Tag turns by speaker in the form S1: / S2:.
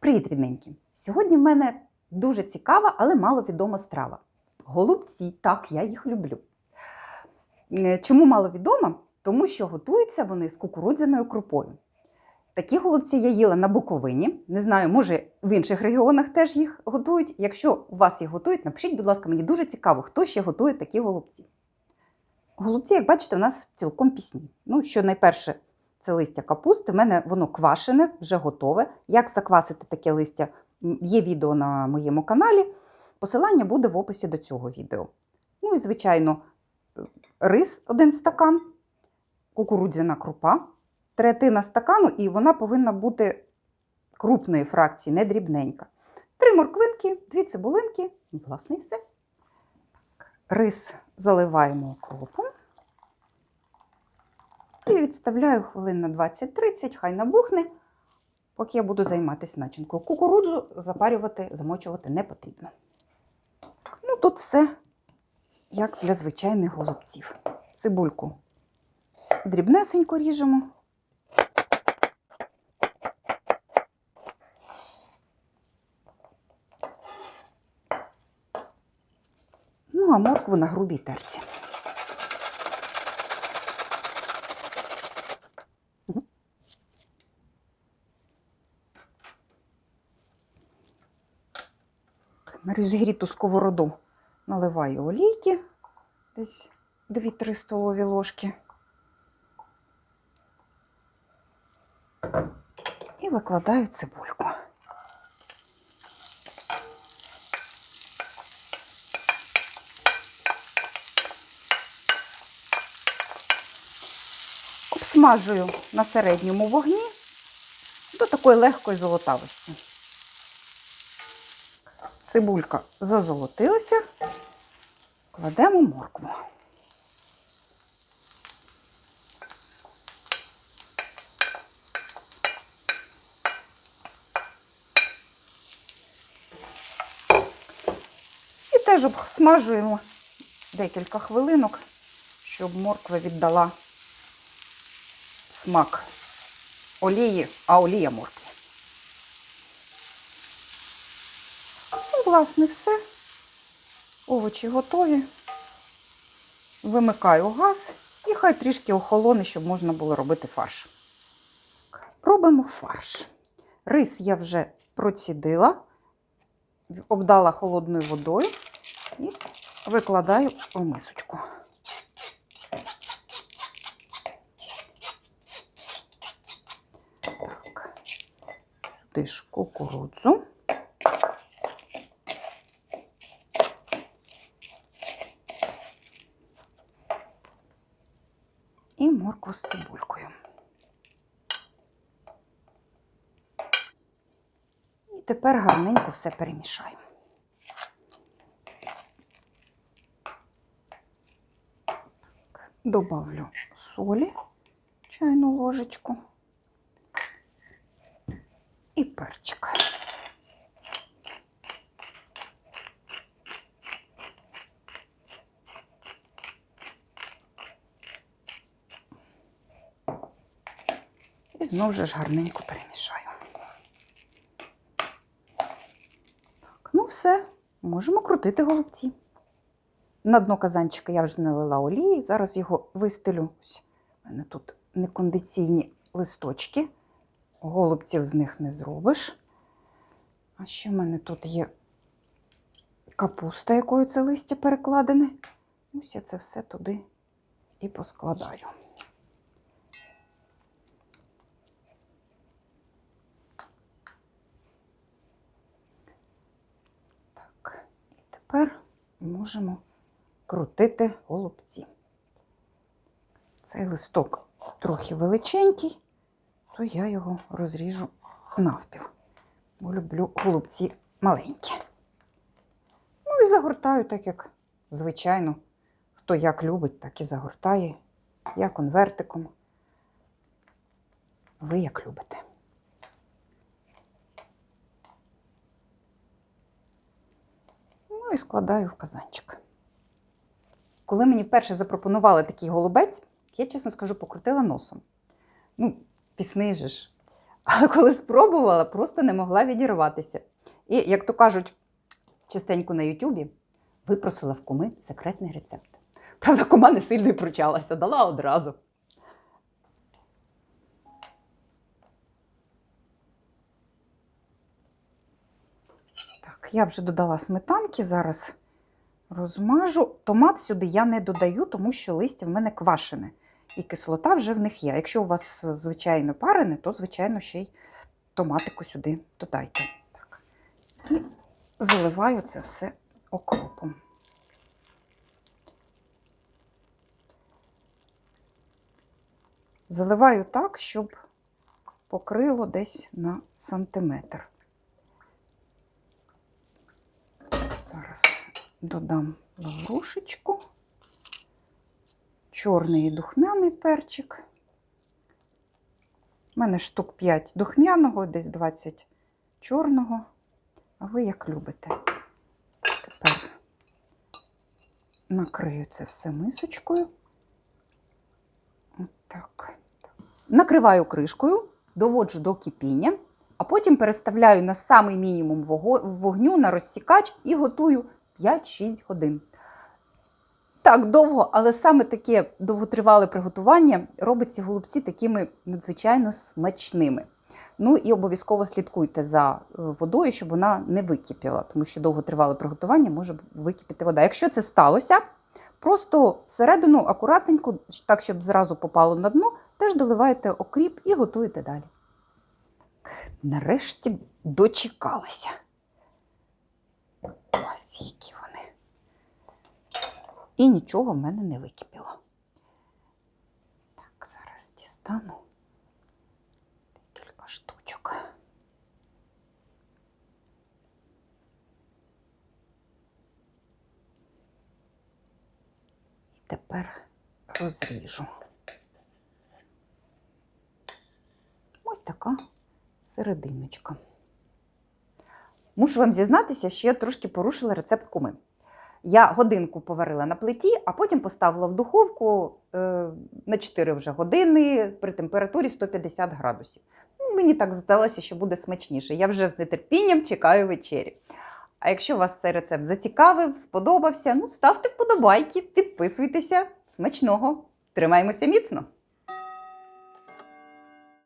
S1: Привіт, рідненькі! Сьогодні в мене дуже цікава, але маловідома страва. Голубці, так, я їх люблю. Е, Чому маловідома? Тому що готуються вони з кукурудзяною крупою. Такі голубці я їла на Буковині. Не знаю, може в інших регіонах теж їх готують. Якщо у вас їх готують, напишіть, будь ласка, мені дуже цікаво, хто ще готує такі голубці. Голубці, як бачите, у нас цілком пісні. Ну, що найперше, це листя капусти. У мене воно квашене, вже готове. Як заквасити таке листя? Є відео на моєму каналі. Посилання буде в описі до цього відео. Ну і, звичайно, рис один стакан, кукурудзяна крупа, третина стакану, і вона повинна бути крупної фракції, не дрібненька. Три морквинки, дві цибулинки, і, власне, і все. Рис заливаємо окропом. І відставляю хвилин на 20-30, хай набухне, поки я буду займатися начинкою. Кукурудзу запарювати, замочувати не потрібно. Ну, тут все як для звичайних голубців. Цибульку дрібнесенько ріжемо. Ну, а моркву на грубій терці. Розігріту сковороду наливаю олійки, десь 2-3 столові ложки. І викладаю цибульку. Обсмажую на середньому вогні до такої легкої золотавості. Цибулька зазолотилася, кладемо моркву. І теж обсмажуємо декілька хвилинок, щоб морква віддала смак олії, а олія моркві. Власне, все. Овочі готові. Вимикаю газ і хай трішки охолоне, щоб можна було робити фарш. Робимо фарш. Рис я вже процідила, обдала холодною водою і викладаю в мисочку. Так, сюди ж кукурудзу. І моркву з цибулькою. І тепер гарненько все перемішаю. Так, Добавлю солі, чайну ложечку і перчик. І знову ж гарненько перемішаю. Так, ну все, можемо крутити голубці. На дно казанчика я вже налила олії, зараз його вистелю. У мене тут некондиційні листочки. Голубців з них не зробиш. А ще в мене тут є капуста, якою це листя перекладене. Ось я це все туди і поскладаю. Так, і тепер можемо крутити голубці. Цей листок трохи величенький, то я його розріжу навпіл, бо люблю голубці маленькі. Ну і загортаю так, як звичайно, хто як любить, так і загортає. Я конвертиком. Ви як любите. Ну і складаю в казанчик. Коли мені вперше запропонували такий голубець, я, чесно скажу, покрутила носом. Ну, пісний же ж. Але коли спробувала, просто не могла відірватися. І, як то кажуть, частенько на Ютубі випросила в куми секретний рецепт. Правда, кума не сильно й пручалася, дала одразу. Я вже додала сметанки, зараз розмажу. Томат сюди я не додаю, тому що листя в мене квашене. І кислота вже в них є. Якщо у вас, звичайно, парене, то, звичайно, ще й томатику сюди додайте. Так. І заливаю це все окропом. Заливаю так, щоб покрило десь на сантиметр. Зараз додам лаврушечку, чорний і духмяний перчик. У мене штук 5 духмяного, десь 20 чорного. А ви як любите. Тепер накрию це все мисочкою. Отак. Накриваю кришкою, доводжу до кипіння, а потім переставляю на самий мінімум вогню на розсікач і готую 5-6 годин. Так, довго, але саме таке довготривале приготування робить ці голубці такими надзвичайно смачними. Ну і обов'язково слідкуйте за е, водою, щоб вона не википіла, тому що довготривале приготування може википіти вода. Якщо це сталося, просто всередину акуратненько, так, щоб зразу попало на дно, теж доливаєте окріп і готуєте далі. Нарешті дочекалася. Ось які вони. І нічого в мене не википіло. Так, зараз дістану декілька штучок. І тепер розріжу. Ось така серединочка. Мушу вам зізнатися, що я трошки порушила рецепт куми. Я годинку поварила на плиті, а потім поставила в духовку е, на 4 вже години при температурі 150 градусів. Ну, мені так здалося, що буде смачніше. Я вже з нетерпінням чекаю вечері. А якщо вас цей рецепт зацікавив, сподобався, ну ставте вподобайки, підписуйтеся. Смачного! Тримаємося міцно!